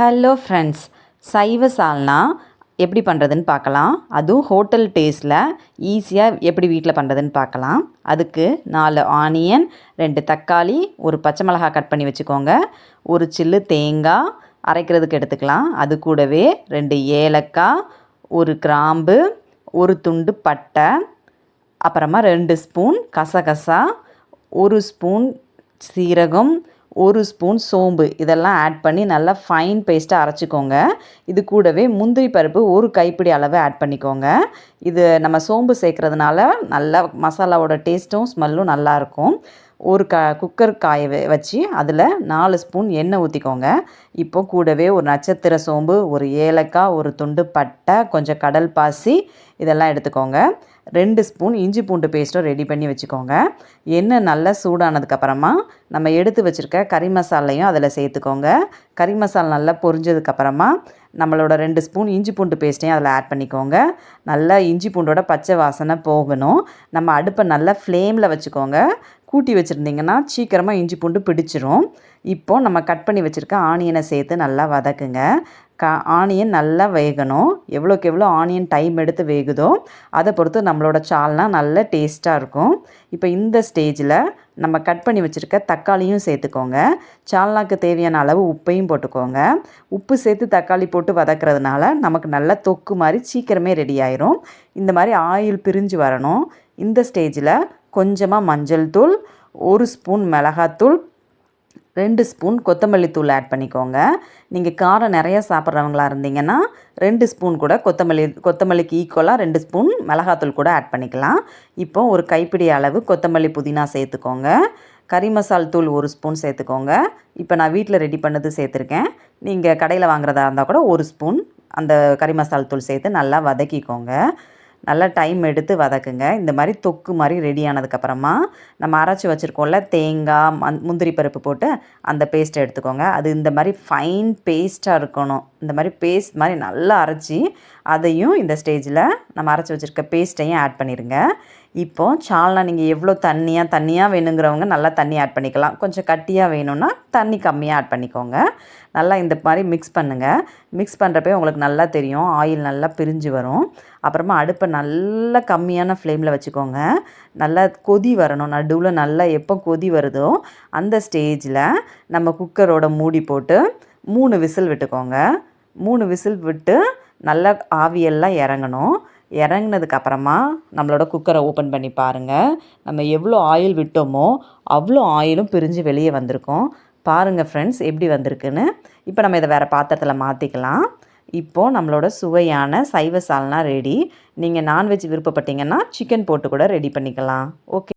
Hello friends சைவ சால்னா எப்படி பண்ணுறதுன்னு பார்க்கலாம். அதுவும் ஹோட்டல் டேஸ்ட்டில் ஈஸியாக எப்படி வீட்டில் பண்ணுறதுன்னு பார்க்கலாம். அதுக்கு நாலு ஆனியன் ரெண்டு தக்காளி ஒரு பச்சை மிளகாய் கட் பண்ணி வச்சுக்கோங்க. ஒரு சில்லு தேங்காய் அரைக்கிறதுக்கு எடுத்துக்கலாம். அது கூடவே ரெண்டு ஏலக்காய் ஒரு கிராம்பு ஒரு துண்டு பட்டை அப்புறமா ரெண்டு ஸ்பூன் கசகசா ஒரு ஸ்பூன் சீரகம் ஒரு ஸ்பூன் சோம்பு. இதெல்லாம் ஆட் பண்ணி நல்லா ஃபைன் பேஸ்ட்டாக அரைச்சிக்கோங்க. இது கூடவே முந்திரி பருப்பு ஒரு கைப்பிடி அளவு ஆட் பண்ணிக்கோங்க. இது நம்ம சோம்பு சேர்க்குறதுனால நல்லா மசாலாவோட டேஸ்ட்டும் ஸ்மெல்லும் நல்லாயிருக்கும் ஒரு க குக்கர் காய வச்சு அதில் நாலு ஸ்பூன் எண்ணெய் ஊற்றிக்கோங்க இப்போ கூடவே ஒரு நட்சத்திர சோம்பு ஒரு ஏலக்காய் ஒரு துண்டு பட்டை கொஞ்சம் கடல் பாசி இதெல்லாம் எடுத்துக்கோங்க. ரெண்டு ஸ்பூன் இஞ்சி பூண்டு பேஸ்ட்டும் ரெடி பண்ணி வச்சுக்கோங்க. எண்ணெய் நல்லா சூடானதுக்கப்புறமா நம்ம எடுத்து வச்சுருக்க கறி மசாலையும் அதில் சேர்த்துக்கோங்க. கறி மசாலா நல்லா பொரிஞ்சதுக்கப்புறமா நம்மளோட ரெண்டு ஸ்பூன் இஞ்சி பூண்டு பேஸ்ட்டையும் அதில் ஆட் பண்ணிக்கோங்க. நல்லா இஞ்சி பூண்டோட பச்சை வாசனை போகணும். நம்ம அடுப்பை நல்லா ஃப்ளேமில் வச்சுக்கோங்க. கூட்டி வச்சுருந்திங்கன்னா சீக்கிரமாக இஞ்சி பூண்டு பிடிச்சிரும். இப்போது நம்ம கட் பண்ணி வச்சுருக்க ஆனியனை சேர்த்து நல்லா வதக்குங்க. கா ஆனியன் நல்லா வேகணும். எவ்வளோக்கு எவ்வளோ ஆனியன் டைம் எடுத்து வேகுதோ அதை பொறுத்து நம்மளோட சால்னா நல்ல டேஸ்ட்டாக இருக்கும். இப்போ இந்த ஸ்டேஜில் நம்ம கட் பண்ணி வச்சுருக்க தக்காளியும் சேர்த்துக்கோங்க. சால்னாக்கு தேவையான அளவு உப்பையும் போட்டுக்கோங்க. உப்பு சேர்த்து தக்காளி போட்டு வதக்கிறதுனால நமக்கு நல்ல தொக்கு மாதிரி சீக்கிரமே ரெடி ஆயிரும். இந்த மாதிரி ஆயில் பிரிஞ்சு வரணும். இந்த ஸ்டேஜில் கொஞ்சமாக மஞ்சள் தூள் ஒரு ஸ்பூன் மிளகாத்தூள் ரெண்டு ஸ்பூன் கொத்தமல்லி தூள் ஆட் பண்ணிக்கோங்க. நீங்கள் காரம் நிறையா சாப்பிட்றவங்களா இருந்தீங்கன்னா ரெண்டு ஸ்பூன் கூட கொத்தமல்லி கொத்தமல்லிக்கு ஈக்குவலாக ரெண்டு ஸ்பூன் மிளகாத்தூள் கூட ஆட் பண்ணிக்கலாம். இப்போ ஒரு கைப்பிடி அளவு கொத்தமல்லி புதினா சேர்த்துக்கோங்க. கறி மசால் தூள் ஒரு ஸ்பூன் சேர்த்துக்கோங்க. இப்போ நான் வீட்டில் ரெடி பண்ணது சேர்த்துருக்கேன். நீங்கள் கடையில் வாங்குறதா இருந்தால் கூட ஒரு ஸ்பூன் அந்த கறி மசால் தூள் சேர்த்து நல்லா வதக்கிக்கோங்க. நல்லா டைம் எடுத்து வதக்குங்க. இந்த மாதிரி தொக்கு மாதிரி ரெடி ஆனதுக்கப்புறமா நம்ம அரைச்சி வச்சுருக்கோம்ல தேங்காய் மந் முந்திரி பருப்பு போட்டு அந்த பேஸ்ட்டை எடுத்துக்கோங்க. அது இந்த மாதிரி ஃபைன் பேஸ்ட்டாக இருக்கணும். இந்த மாதிரி பேஸ்ட் மாதிரி நல்லா அரைச்சி அதையும் இந்த ஸ்டேஜில் நம்ம அரைச்சி வச்சுருக்க பேஸ்ட்டையும் ஆட் பண்ணிடுங்க இப்போது சால்னா நீங்கள் எவ்வளோ தண்ணியாக தண்ணியாக வேணுங்கிறவங்க நல்லா தண்ணி ஆட் பண்ணிக்கலாம். கொஞ்சம் கட்டியாக வேணும்னா தண்ணி கம்மியாக ஆட் பண்ணிக்கோங்க. நல்லா இந்த மாதிரி மிக்ஸ் பண்ணுங்கள் மிக்ஸ் பண்ணுறப்பே உங்களுக்கு நல்லா தெரியும். ஆயில் நல்லா பிரிஞ்சு வரும். அப்புறமா அடுப்பை நல்லா கம்மியான ஃப்ளேமில் வச்சுக்கோங்க. நல்லா கொதி வரணும். நடுவில் நல்லா எப்போ கொதி வருதோ அந்த ஸ்டேஜில் நம்ம குக்கரோட மூடி போட்டு மூணு விசில் விட்டுக்கோங்க. மூணு விசில் விட்டு நல்லா ஆவியெல்லாம் இறங்கணும். இறங்குனதுக்கப்புறமா நம்மளோட குக்கரை ஓப்பன் பண்ணி பாருங்கள் நம்ம எவ்வளோ ஆயில் விட்டோமோ அவ்வளோ ஆயிலும் பிரிஞ்சு வெளியே வந்திருக்கோம். பாருங்கள் ஃப்ரெண்ட்ஸ் எப்படி வந்திருக்குன்னு. இப்போ நம்ம இதை வேறு பாத்திரத்தில் மாற்றிக்கலாம் இப்போது நம்மளோட சுவையான சைவ சால்னா ரெடி நீங்கள் நான்வெஜ் விருப்பப்பட்டீங்கன்னா சிக்கன் போட்டு கூட ரெடி பண்ணிக்கலாம். ஓகே